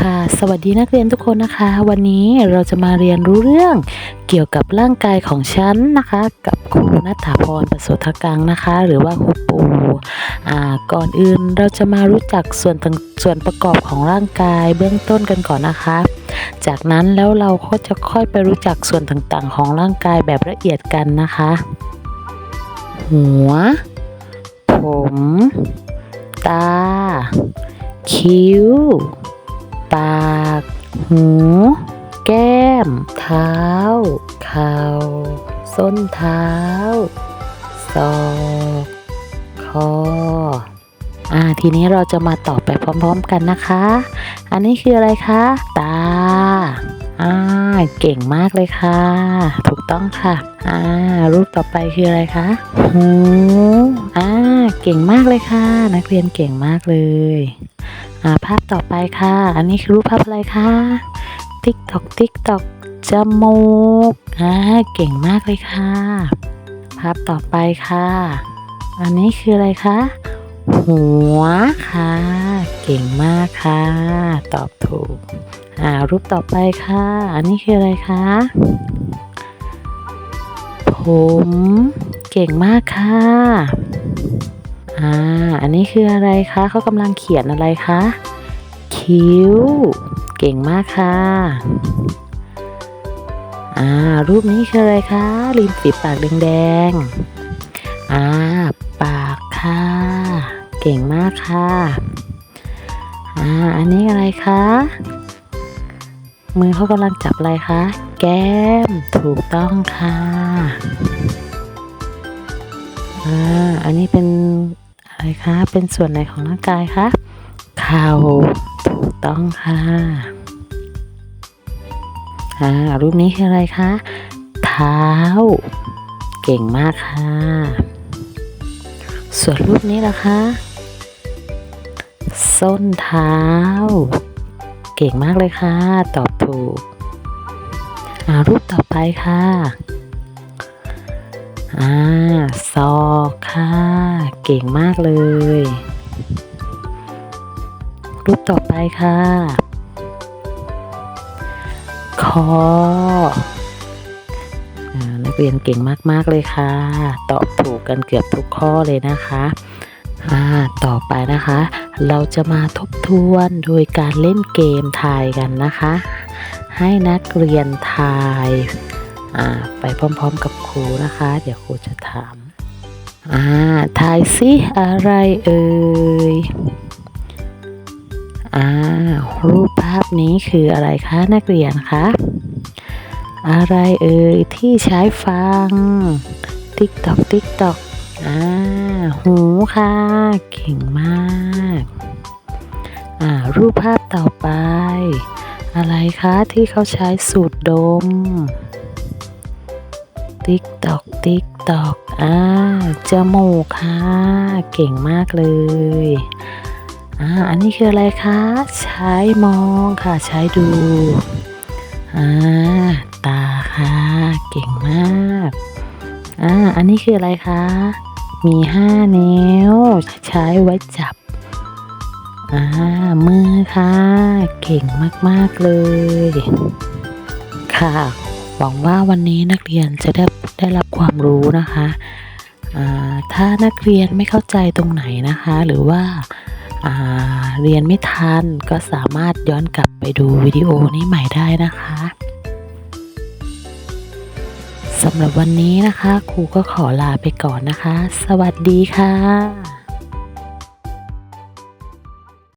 ค่ะ สวัสดีนักเรียนทุกคนนะคะ วันนี้เราจะมาเรียนรู้เรื่องเกี่ยวกับร่างกายของฉันนะคะ กับครูนัฐาพรประสทกังนะคะ หรือว่าครูปูอ่าก่อนอื่นเราจะมารู้จักส่วนต่างส่วนประกอบของร่างกายเบื้องต้นกันก่อนนะคะ จากนั้นแล้วเราก็จะค่อยไปรู้จักส่วนต่างๆ ของร่างกายแบบละเอียดกันนะคะ หัว ผม ตา คิ้ว ปาก หู แก้ม เท้า เข่า ส้นเท้า ศอกคออ่าทีนี้เราจะมาตอบไปพร้อม ๆ กันนะคะ อันนี้คืออะไรคะ ตา อ่า เก่งมากเลยค่ะ ถูกต้องค่ะ อ่า รูปต่อไปคืออะไรคะ หู อ่า เก่งมากเลยค่ะ นักเรียนเก่งมากเลย อ่าภาพต่อไปค่ะ อันนี้คือรูปภาพอะไรคะติ๊กตอกติ๊กตอกจมูกอ่าเก่งมากเลยค่ะ ภาพต่อไปค่ะ อันนี้คืออะไรคะหัวค่ะ เก่งมากค่ะ ตอบถูกอ่ารูปต่อไปค่ะ อันนี้คืออะไรคะผม เก่งมากค่ะ อ่า อันนี้คืออะไรคะ เขากำลังเขียนอะไรคะ คิ้ว เก่งมากค่ะ อ่า รูปนี้คืออะไรคะ ริมฝีปากแดงๆ อ่า ปากค่ะ เก่งมากค่ะ อ่า อันนี้อะไรคะ มือเขากำลังจับอะไรคะ แก้ม ถูกต้องค่ะ อ่า อันนี้เป็น อะไรคะ เป็นส่วนไหนของร่างกายคะ เข่า ถูกต้องค่ะอ่ารูปนี้คืออะไรคะ เท้า เก่งมากค่ะ ส่วนรูปนี้ล่ะคะ ส้นเท้า เก่งมากเลยค่ะ ตอบถูกอ่ารูปต่อไปค่ะ อ่าศอกค่ะ เก่งมากเลย รูปต่อไปค่ะ คออ่านักเรียนเก่งมาก ๆ เลยค่ะ ตอบถูกกันเกือบทุกข้อเลยนะคะอ่าต่อไปนะคะ เราจะมาทบทวนโดยการเล่นเกมทายกันนะคะ ให้นักเรียนทาย ไปพร้อมๆกับครูนะคะ เดี๋ยวครูจะถามอ่าทายซิอะไรเอ่ยอ่ารูปภาพนี้คืออะไรคะนักเรียนคะ อะไรเอ่ยที่ใช้ฟัง ติ๊กตอกติ๊กตอกอ่าหูค่ะ เก่งมากอ่ารูปภาพต่อไป อะไรคะที่เขาใช้สูดดม ติ๊กตอกติ๊กตอกอ่าจมูกค่ะเก่งมากเลยอ่าอันนี้คืออะไรคะ ใช้มองค่ะ ใช้ดูอ่าตาค่ะ เก่งมากอ่าอันนี้คืออะไรคะ มีห้านิ้ว ใช้ไว้จับอ่ามือค่ะ เก่งมาก ๆ เลย ค่ะ หวังว่าวันนี้นักเรียนจะได้ได้รับความรู้นะคะถ้านักเรียนไม่เข้าใจตรงไหนนะคะ หรือว่าอ่าเรียนไม่ทันก็สามารถย้อนกลับไปดูวิดีโอนี้ใหม่ได้นะคะสำหรับวันนี้นะคะ ครูก็ขอลาไปก่อนนะคะ สวัสดีค่ะ